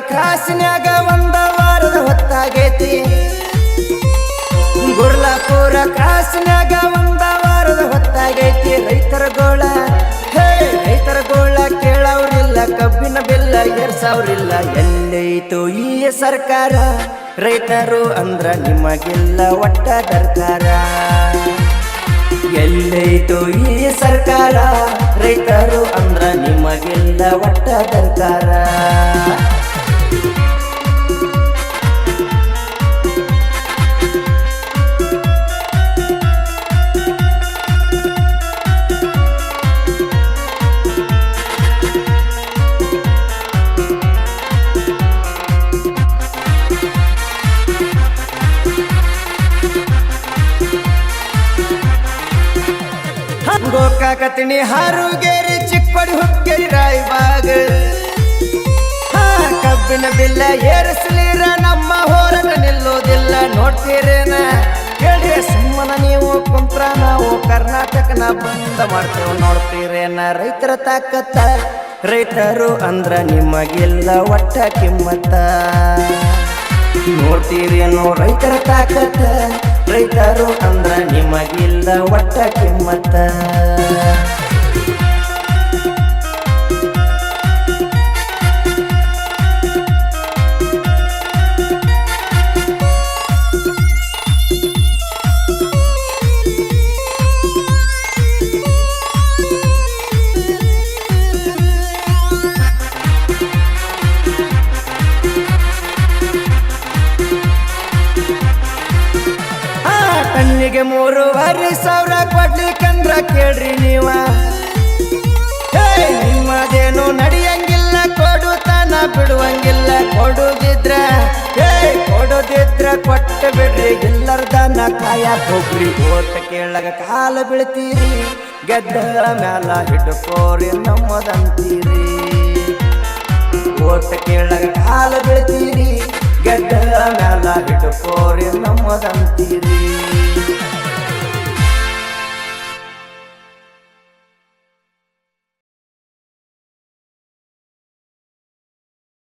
ಕ್ರಾಸಿನ್ಯಾಗ ಒಂದ ವಾರದ ಹೊತ್ತಾಗೈತಿ. ಗುರ್ಲಾಪುರ ಕ್ರಾಸಿನ್ಯಾಗ ಒಂದ ವಾರದ ಹೊತ್ತಾಗೈತಿ. ರೈತರ ಗೋಳ ಹೇ ರೈತರ ಗೋಳ ಕೇಳವ್ರಿಲ್ಲ ಕಬ್ಬಿನ ಬೆಲ್ಲ ಎರ್ಸವ್ರಿಲ್ಲ ಎಲ್ಲೈತು ಈ ಸರ್ಕಾರ, ರೈತರು ಅಂದ್ರ ನಿಮಗೆಲ್ಲ ಒಟ್ಟ ದರ್ಕಾರ. ಎಲ್ಲೈತು ಈ ಸರ್ಕಾರ, ರೈತರು ಅಂದ್ರ ನಿಮಗೆಲ್ಲ ಒಟ್ಟ ದರ್ಕಾರ. ಗೋಕಾಕತಿಣಿ ಹಾರುಗೇರಿ ಚಿಕ್ಕೋಡಿ ಹುಕ್ಕೇರಿ ಹಾ, ಕಬ್ಬಿನ ಬಿಲ್ಲ ಏರಿಸಲಿರ ನಮ್ಮ ಹೋರಾಟ ನಿಲ್ಲೋದಿಲ್ಲ ನೋಡ್ತೀರೇನ? ಕೇಳಿ ಸುಮ್ಮನ ನೀವು ಕುಂತ್ರ ನಾವು ಕರ್ನಾಟಕನ ಬಂದ ಮಾಡ್ತೇವೆ ನೋಡ್ತೀರೇನ? ರೈತರ ತಾಕತ್ತ ರೈತರು ಅಂದ್ರ ನಿಮಗೆಲ್ಲ ಒಟ್ಟ ಕಿಮ್ಮತ್ತ. ನೋಡ್ತೀರೇನೋ ರೈತರ ತಾಕತ್ತ? ರೈತರು ಅಂದ್ರ ನಿಮಗಿಲ್ಲ ಒಟ್ಟ ಕಿಮ್ಮತ್ತ. ಕಣ್ಣಿಗೆ ಮೂರುವರೆ ಸಾವಿರ ಕೊಡ್ಲಿಕ್ಕಂದ್ರ ಕೇಳ್ರಿ ನೀವ. ನಿಮ್ಮದೇನು ನಡೆಯಂಗಿಲ್ಲ ಕೊಡುತ್ತಾನ ಬಿಡುವಂಗಿಲ್ಲ, ಕೊಡುದಿದ್ರ ಹೇ ಕೊಡುದಿದ್ರ ಕೊಟ್ಟ ಬಿಡ್ರಿ, ಎಲ್ಲರ್ದನ ಕಾಯ ಹೋಗ್ರಿ ಓಟ ಕೇಳಗ ಕಾಲ ಬೀಳ್ತೀರಿ ಗೆದ್ದ ಮ್ಯಾಲ ಹಿಡ್ಕೋರಿ ನಮ್ಮದಂತೀರಿ. ಓಟ ಕೇಳಗ ಕಾಲ ಬೀಳ್ತೀರಿ ಗೆದ್ದ ಮ್ಯಾಲ ಹಿಡ್ಕೋರಿ ನಮ್ಮದಂತೀರಿ.